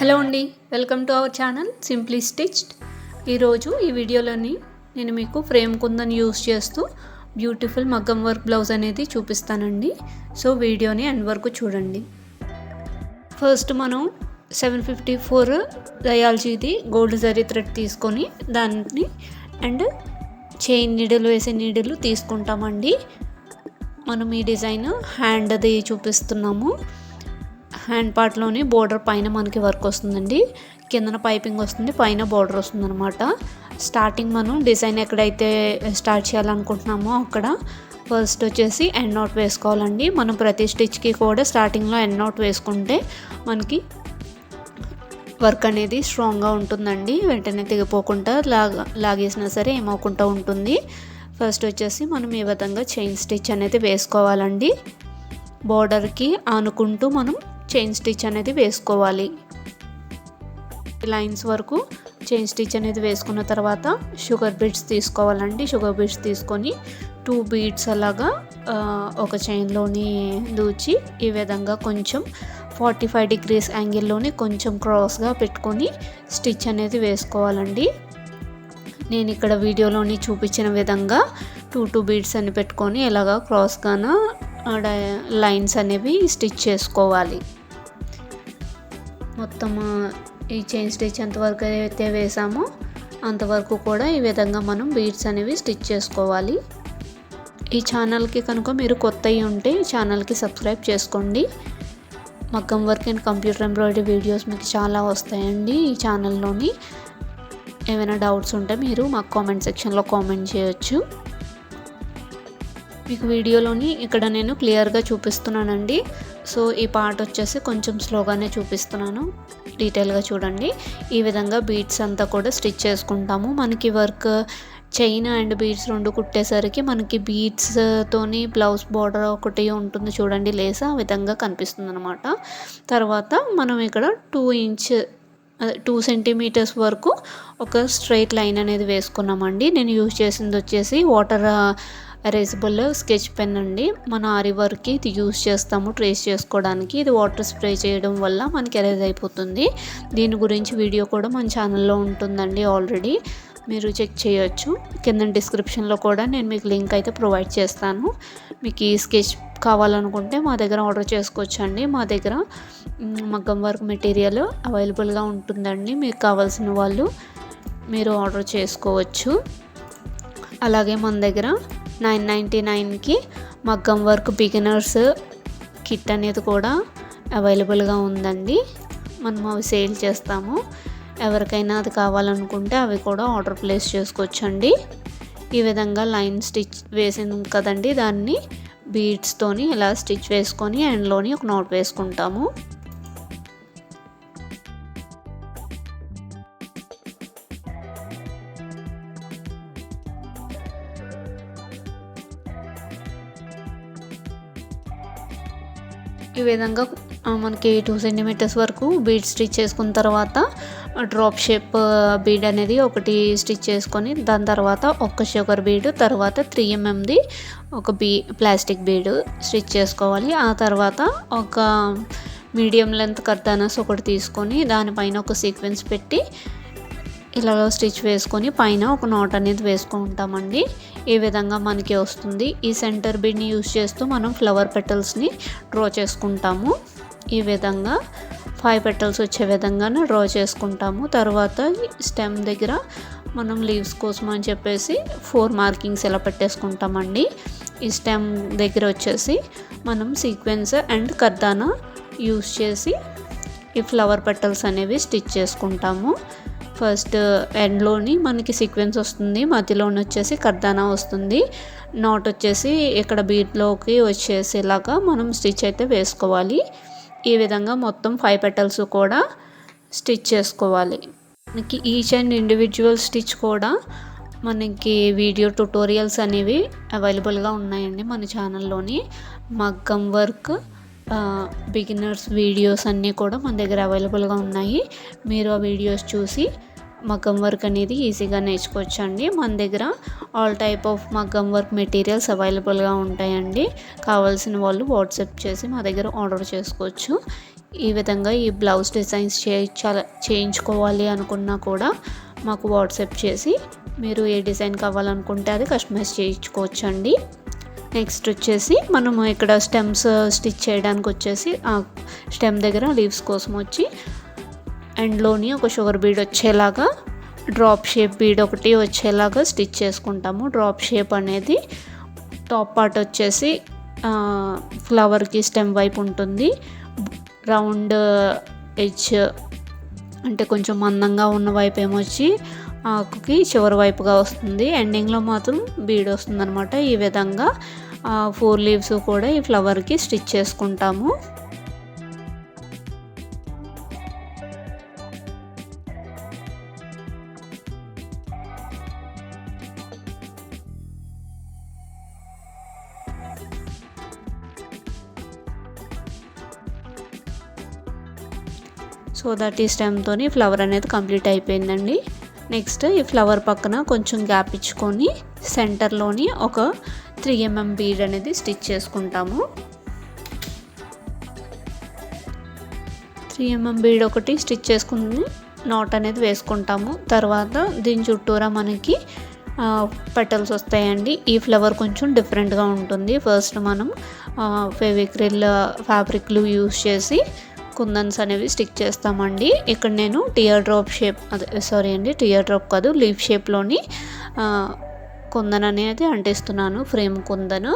Hello అండి welcome to our channel simply stitched ఈరోజు ఈ వీడియోలోని నేను మీకు ఫ్రేమ్ కుందని యూస్ చేస్తూ బ్యూటిఫుల్ మగ్గం వర్క్ బ్లౌజ్ అనేది చూపిస్తానండి. సో వీడియోని ఎండ్ వరకు చూడండి. ఫస్ట్ మనం సెవెన్ ఫిఫ్టీ ఫోర్ దయాల్జీది గోల్డ్ జరీ థ్రెడ్ తీసుకొని దాన్ని అండ్ చైన్ నీడలు వేసే నీడలు తీసుకుంటామండి. మనం ఈ డిజైన్ హ్యాండ్ది చూపిస్తున్నాము. హ్యాండ్ పార్ట్లోని బోర్డర్ పైన మనకి వర్క్ వస్తుందండి. కిందన పైపింగ్ వస్తుంది పైన బోర్డర్ వస్తుంది అనమాట స్టార్టింగ్ మనం డిజైన్ ఎక్కడైతే స్టార్ట్ చేయాలనుకుంటున్నామో అక్కడ ఫస్ట్ వచ్చేసి ఎండ్ నోట్ వేసుకోవాలండి. మనం ప్రతి స్టిచ్కి కూడా స్టార్టింగ్లో ఎండ్ నోట్ వేసుకుంటే మనకి వర్క్ అనేది స్ట్రాంగ్గా ఉంటుందండి. వెంటనే తెగిపోకుండా లాగా లాగేసినా సరే ఏమవకుండా ఉంటుంది. ఫస్ట్ వచ్చేసి మనం ఈ విధంగా చైన్ స్టిచ్ అనేది వేసుకోవాలండి. బోర్డర్కి ఆనుకుంటూ మనం చైన్ స్టిచ్ అనేది వేసుకోవాలి. లైన్స్ వరకు చైన్ స్టిచ్ అనేది వేసుకున్న తర్వాత షుగర్ బీడ్స్ తీసుకోవాలండి. షుగర్ బీడ్స్ తీసుకొని టూ బీడ్స్ అలాగా ఒక చైన్లోని దూచి ఈ విధంగా కొంచెం ఫార్టీ ఫైవ్ డిగ్రీస్ యాంగిల్లోని కొంచెం క్రాస్గా పెట్టుకొని స్టిచ్ అనేది వేసుకోవాలండి. నేను ఇక్కడ వీడియోలోని చూపించిన విధంగా టూ టూ బీడ్స్ అని పెట్టుకొని ఇలాగా క్రాస్గాన లైన్స్ అనేవి స్టిచ్ చేసుకోవాలి. మొత్తం ఈ చైన్ స్టిచ్ ఎంతవరకు అయితే వేసామో అంతవరకు కూడా ఈ విధంగా మనం బీడ్స్ అనేవి స్టిచ్ చేసుకోవాలి. ఈ ఛానల్కి కనుక మీరు కొత్త ఉంటే ఈ ఛానల్కి సబ్స్క్రైబ్ చేసుకోండి. మగ్గం work and computer embroidery videos మీకు చాలా వస్తాయండి ఈ ఛానల్లోని ఏమైనా డౌట్స్ ఉంటే మీరు మాకు కామెంట్ సెక్షన్లో కామెంట్ చేయొచ్చు. మీకు వీడియోలోని ఇక్కడ నేను క్లియర్గా చూపిస్తున్నానండి. సో ఈ పార్ట్ వచ్చేసి కొంచెం స్లోగానే చూపిస్తున్నాను. డీటెయిల్గా చూడండి. ఈ విధంగా బీట్స్ అంతా కూడా స్టిచ్ చేసుకుంటాము. మనకి వర్క్ చైన్ అండ్ బీడ్స్ రెండు కుట్టేసరికి మనకి బీడ్స్తోని బ్లౌజ్ బార్డర్ ఒకటి ఉంటుంది చూడండి లేస్ ఆ విధంగా కనిపిస్తుంది అనమాట తర్వాత మనం ఇక్కడ టూ ఇంచ్ టూ సెంటీమీటర్స్ వరకు ఒక స్ట్రైట్ లైన్ అనేది వేసుకున్నామండి. నేను యూజ్ చేసింది వచ్చేసి వాటర్ ఎరేజబుల్ స్కెచ్ పెన్ అండి. మన ఆరి వర్క్కి ఇది యూజ్ చేస్తాము ట్రేస్ చేసుకోవడానికి. ఇది వాటర్ స్ప్రే చేయడం వల్ల మనకి ఎరేజ్ అయిపోతుంది. దీని గురించి వీడియో కూడా మన ఛానల్లో ఉంటుందండి ఆల్రెడీ మీరు చెక్ చేయొచ్చు. కింద డిస్క్రిప్షన్లో కూడా నేను మీకు లింక్ అయితే ప్రొవైడ్ చేస్తాను. మీకు ఈ స్కెచ్ కావాలనుకుంటే మా దగ్గర ఆర్డర్ చేసుకోవచ్చండి. మా దగ్గర మగ్గం వర్క్ మెటీరియల్ అవైలబుల్గా ఉంటుందండి. మీకు కావాల్సిన వాళ్ళు మీరు ఆర్డర్ చేసుకోవచ్చు. అలాగే మన దగ్గర నైన్ నైంటీ నైన్కి మగ్గం వర్క్ బిగినర్స్ కిట్ అనేది కూడా అవైలబుల్గా ఉందండి. మనం అవి సేల్ చేస్తాము. ఎవరికైనా అది కావాలనుకుంటే అవి కూడా ఆర్డర్ ప్లేస్ చేసుకోవచ్చండి. ఈ విధంగా లైన్ స్టిచ్ వేసింది కదండి దాన్ని బీడ్స్తోని ఇలా స్టిచ్ వేసుకొని ఎండ్లోని ఒక నోట్ వేసుకుంటాము. ఈ విధంగా మనకి టూ సెంటీమీటర్స్ వరకు బీడ్ స్టిచ్ చేసుకున్న తర్వాత డ్రాప్ షేప్ బీడ్ అనేది ఒకటి స్టిచ్ చేసుకొని దాని తర్వాత ఒక షుగర్ బీడ్ తర్వాత త్రీ ఎంఎంది ఒక బీ ప్లాస్టిక్ బీడ్ స్టిచ్ చేసుకోవాలి. ఆ తర్వాత ఒక మీడియం లెంత్ కర్దానస్ ఒకటి తీసుకొని దానిపైన ఒక సీక్వెన్స్ పెట్టి ఇలాగ స్టిచ్ వేసుకొని పైన ఒక నాట్ అనేది వేసుకుంటామండి ఈ విధంగా మనకి వస్తుంది. ఈ సెంటర్ బీడ్ని యూజ్ చేస్తూ మనం ఫ్లవర్ పెటల్స్ని డ్రా చేసుకుంటాము. ఈ విధంగా ఫైవ్ పెటల్స్ వచ్చే విధంగానే డ్రా చేసుకుంటాము. తర్వాత స్టెమ్ దగ్గర మనం లీవ్స్ కోసం అని చెప్పేసి ఫోర్ మార్కింగ్స్ ఎలా పెట్టేసుకుంటామండి. ఈ స్టెమ్ దగ్గర వచ్చేసి మనం సీక్వెన్స్ అండ్ కర్దానా యూస్ చేసి ఈ ఫ్లవర్ పెటల్స్ అనేవి స్టిచ్ చేసుకుంటాము. ఫస్ట్ ఎండ్లోని మనకి సీక్వెన్స్ వస్తుంది మధ్యలోని వచ్చేసి కర్దానా వస్తుంది. నాట్ వచ్చేసి ఇక్కడ బీట్లోకి వచ్చేసేలాగా మనం స్టిచ్ అయితే వేసుకోవాలి. ఈ విధంగా మొత్తం ఫైవ్ పెటల్స్ కూడా స్టిచ్ చేసుకోవాలి. మనకి ఈచ్ అండ్ ఇండివిజువల్ స్టిచ్ కూడా మనకి వీడియో ట్యుటోరియల్స్ అనేవి అవైలబుల్గా ఉన్నాయండి మన ఛానల్లోని మగ్గం వర్క్ బిగినర్స్ వీడియోస్ అన్నీ కూడా మన దగ్గర అవైలబుల్గా ఉన్నాయి. మీరు ఆ వీడియోస్ చూసి మగ్గం వర్క్ అనేది ఈజీగా నేర్చుకోవచ్చండి. మన దగ్గర ఆల్ టైప్ ఆఫ్ మగ్గం వర్క్ మెటీరియల్స్ అవైలబుల్గా ఉంటాయండి. కావాల్సిన వాళ్ళు వాట్సాప్ చేసి మా దగ్గర ఆర్డర్ చేసుకోవచ్చు. ఈ విధంగా ఈ బ్లౌజ్ డిజైన్స్ చేయించాల చేయించుకోవాలి అనుకున్నా కూడా మాకు వాట్సాప్ చేసి మీరు ఏ డిజైన్ కావాలనుకుంటే అది కస్టమైజ్ చేయించుకోవచ్చండి. నెక్స్ట్ వచ్చేసి మనము ఇక్కడ స్టెమ్స్ స్టిచ్ చేయడానికి వచ్చేసి ఆ స్టెమ్ దగ్గర లీవ్స్ కోసం వచ్చి ఎండ్లోని ఒక షుగర్ బీడ్ వచ్చేలాగా డ్రాప్ షేప్ బీడ్ ఒకటి వచ్చేలాగా స్టిచ్ చేసుకుంటాము. డ్రాప్ షేప్ అనేది టాప్ పార్ట్ వచ్చేసి ఫ్లవర్కి స్టెమ్ వైపు ఉంటుంది. రౌండ్ ఎడ్జ్ అంటే కొంచెం మందంగా ఉన్న వైపు ఏమొచ్చి ఆకుకి చివరి వైపుగా వస్తుంది. ఎండింగ్లో మాత్రం బీడ్ వస్తుంది అనమాట ఈ విధంగా ఫోర్ లీవ్స్ కూడా ఈ ఫ్లవర్కి స్టిచ్ చేసుకుంటాము. దట్ ఈ స్టెమ్తో ఫ్లవర్ అనేది కంప్లీట్ అయిపోయిందండి. నెక్స్ట్ ఈ ఫ్లవర్ పక్కన కొంచెం గ్యాప్ ఇచ్చుకొని సెంటర్లోని ఒక త్రీ ఎంఎం బీడ్ అనేది స్టిచ్ చేసుకుంటాము. త్రీ ఎంఎం బీడ్ ఒకటి స్టిచ్ చేసుకుని నాట్ అనేది వేసుకుంటాము. తర్వాత దీని చుట్టూరా మనకి పెటల్స్ వస్తాయండి. ఈ ఫ్లవర్ కొంచెం డిఫరెంట్గా ఉంటుంది. ఫస్ట్ మనం ఫెవిక్రిల్ ఫ్యాబ్రిక్లు యూస్ చేసి కుందన్స్ అనేవి స్టిక్ చేస్తామండి. ఇక్కడ నేను టియర్ డ్రాప్ షేప్ అదే సారీ అండి టియర్ డ్రాప్ కాదు లీఫ్ షేప్లోని కుందన్ అనేది అంటిస్తున్నాను ఫ్రేమ్ కుందను.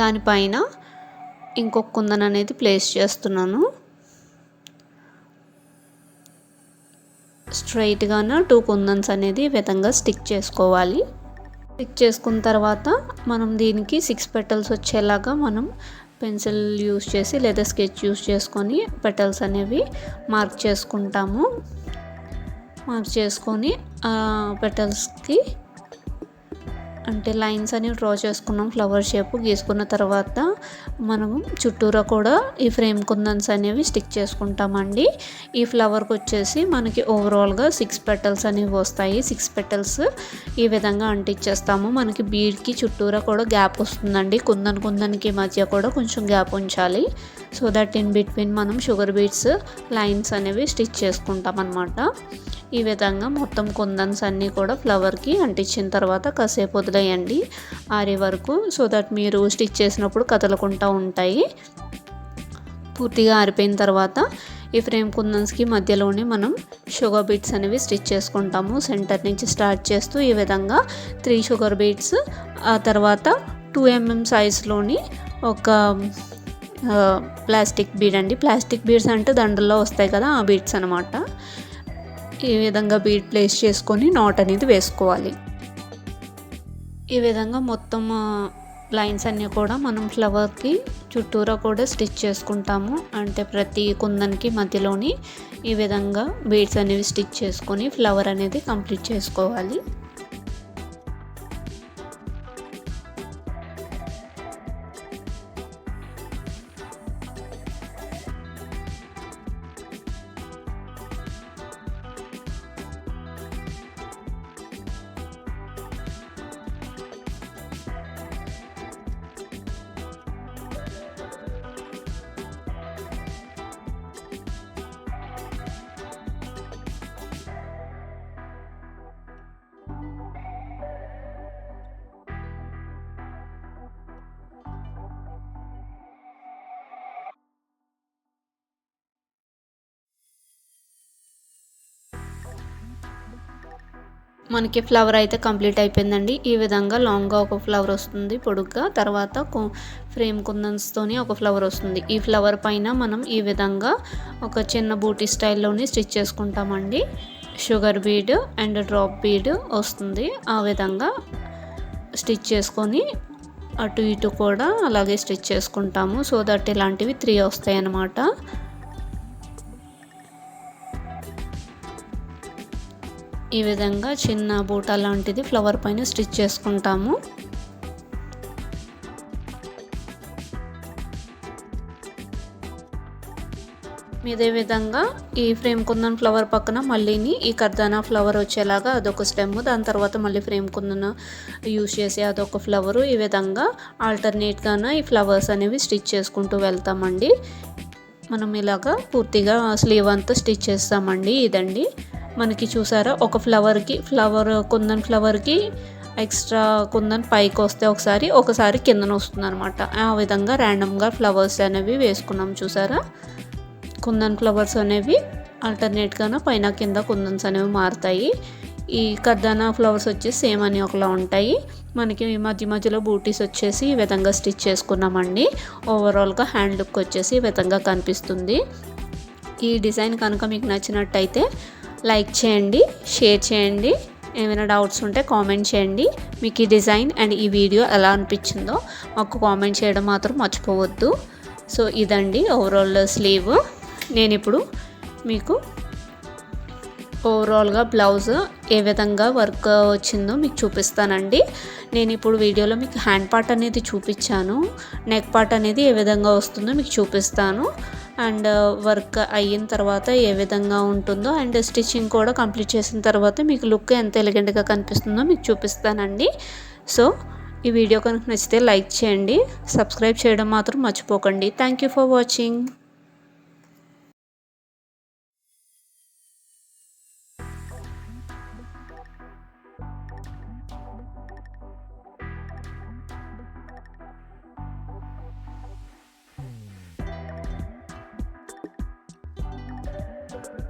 దానిపైన ఇంకొక కుందన్ అనేది ప్లేస్ చేస్తున్నాను. స్ట్రైట్గాను టూ కుందన్స్ అనేది ఈ విధంగా స్టిక్ చేసుకోవాలి. స్టిక్ చేసుకున్న తర్వాత మనం దీనికి సిక్స్ పెటల్స్ వచ్చేలాగా మనం పెన్సిల్ యూస్ చేసి లేదా స్కెచ్ యూస్ చేసుకొని పెటల్స్ అనేవి మార్క్ చేసుకుంటాము. మార్క్ చేసుకొని పెటల్స్కి అంటే లైన్స్ అనేవి డ్రా చేసుకున్నాం ఫ్లవర్ షేప్ గీసుకున్న తర్వాత మనం చుట్టూరా కూడా ఈ ఫ్రేమ్ కుందన్స్ అనేవి స్టిక్ చేసుకుంటామండి. ఈ ఫ్లవర్కి వచ్చేసి మనకి ఓవరాల్గా సిక్స్ పెటల్స్ అనేవి వస్తాయి. సిక్స్ పెటల్స్ ఈ విధంగా అంటించేస్తాము మనకి బీడ్కి చుట్టూరా కూడా గ్యాప్ వస్తుందండి. కుందన్ కుందన్కి మధ్య కూడా కొంచెం గ్యాప్ ఉంచాలి. సో దట్ ఇన్ బిట్వీన్ మనం షుగర్ బీడ్స్ లైన్స్ అనేవి స్టిచ్ చేసుకుంటాం అనమాట ఈ విధంగా మొత్తం కుందన్స్ అన్నీ కూడా ఫ్లవర్కి అంటించిన తర్వాత కాసేపు వదిలేయండి ఆరే వరకు. సో దట్ మీరు స్టిచ్ చేసినప్పుడు కదలకుండా ఉంటాయి. పూర్తిగా ఆరిపోయిన తర్వాత ఈ ఫ్రేమ్ కుందన్స్కి మధ్యలోనే మనం షుగర్ బీట్స్ అనేవి స్టిచ్ చేసుకుంటాము. సెంటర్ నుంచి స్టార్ట్ చేస్తూ ఈ విధంగా త్రీ షుగర్ బీట్స్ ఆ తర్వాత టూ ఎంఎం సైజ్లోని ఒక ప్లాస్టిక్ బీడ్ అండి. ప్లాస్టిక్ బీడ్స్ అంటే దండల్లో వస్తాయి కదా ఆ బీడ్స్ అనమాట ఈ విధంగా బీడ్ ప్లేస్ చేసుకొని నాట్ అనేది వేసుకోవాలి. ఈ విధంగా మొత్తం లైన్స్ అన్నీ కూడా మనం ఫ్లవర్కి చుట్టూరా కూడా స్టిచ్ చేసుకుంటాము. అంటే ప్రతి కుందన్కి మధ్యలోని ఈ విధంగా బీడ్స్ అనేవి స్టిచ్ చేసుకొని ఫ్లవర్ అనేది కంప్లీట్ చేసుకోవాలి. మనకి ఫ్లవర్ అయితే కంప్లీట్ అయిపోయిందండి. ఈ విధంగా లాంగ్గా ఒక ఫ్లవర్ వస్తుంది పొడుగ్గా. తర్వాత ఫ్రేమ్ కుందన్స్తోని ఒక ఫ్లవర్ వస్తుంది. ఈ ఫ్లవర్ పైన మనం ఈ విధంగా ఒక చిన్న బూటీ స్టైల్లోని స్టిచ్ చేసుకుంటామండి. Sugar bead and drop bead వస్తుంది. ఆ విధంగా స్టిచ్ చేసుకొని అటు ఇటు కూడా అలాగే స్టిచ్ చేసుకుంటాము. సో దట్ ఇలాంటివి త్రీ వస్తాయి అన్నమాట ఈ విధంగా చిన్న బూటా లాంటిది ఫ్లవర్ పైన స్టిచ్ చేసుకుంటాము. ఇదే విధంగా ఈ ఫ్రేమ్ కుందన్ ఫ్లవర్ పక్కన మళ్ళీని ఈ కర్దానా ఫ్లవర్ వచ్చేలాగా అదొక స్టెమ్ దాని తర్వాత మళ్ళీ ఫ్రేమ్ కుందన్ యూస్ చేసి అదొక ఫ్లవరు. ఈ విధంగా ఆల్టర్నేట్గానే ఈ ఫ్లవర్స్ అనేవి స్టిచ్ చేసుకుంటూ వెళ్తామండి. మనం ఇలాగా పూర్తిగా స్లీవ్ అంతా స్టిచ్ చేస్తామండి ఇదండి. మనకి చూసారా? ఒక ఫ్లవర్కి ఫ్లవర్ కుందన్ ఫ్లవర్కి ఎక్స్ట్రా కుందన్ పైకి వస్తే ఒకసారి ఒకసారి కిందన వస్తుంది అనమాట ఆ విధంగా ర్యాండమ్గా ఫ్లవర్స్ అనేవి వేసుకున్నాం చూసారా? కుందన్ ఫ్లవర్స్ అనేవి ఆల్టర్నేట్గానే పైన కింద కుందన్స్ అనేవి మారుతాయి. ఈ కర్దానా ఫ్లవర్స్ వచ్చేసి సేమ్ అని ఒకలా ఉంటాయి. మనకి ఈ మధ్య మధ్యలో బూటీస్ వచ్చేసి ఈ విధంగా స్టిచ్ చేసుకున్నామండి. ఓవరాల్గా హ్యాండ్ లుక్ వచ్చేసి ఈ విధంగా కనిపిస్తుంది. ఈ డిజైన్ కనుక మీకు నచ్చినట్టయితే లైక్ చేయండి షేర్ చేయండి. ఏమైనా డౌట్స్ ఉంటే కామెంట్ చేయండి. మీకు ఈ డిజైన్ అండ్ ఈ వీడియో ఎలా అనిపించిందో మాకు కామెంట్ చేయడం మాత్రం మర్చిపోవద్దు. సో ఇదండి ఓవరాల్ స్లీవ్ నేను ఇప్పుడు మీకు ఓవరాల్గా బ్లౌజ్ ఏ విధంగా వర్క్ వచ్చిందో మీకు చూపిస్తానండి. నేను ఇప్పుడు వీడియోలో మీకు హ్యాండ్ పార్ట్ అనేది చూపించాను. నెక్ పార్ట్ అనేది ఏ విధంగా వస్తుందో మీకు చూపిస్తాను. అండ్ uh, వర్క్ అయిన తర్వాత ఏ విధంగా ఉంటుందో అండ్ స్టిచ్చింగ్ కూడా కంప్లీట్ చేసిన తర్వాత మీకు లుక్ ఎంత ఎలిగెంట్గా కనిపిస్తుందో మీకు చూపిస్తానండి. సో ఈ వీడియో కనుక నచ్చితే లైక్ చేయండి సబ్స్క్రైబ్ చేయడం మాత్రం మర్చిపోకండి. Thank you for watching Bye.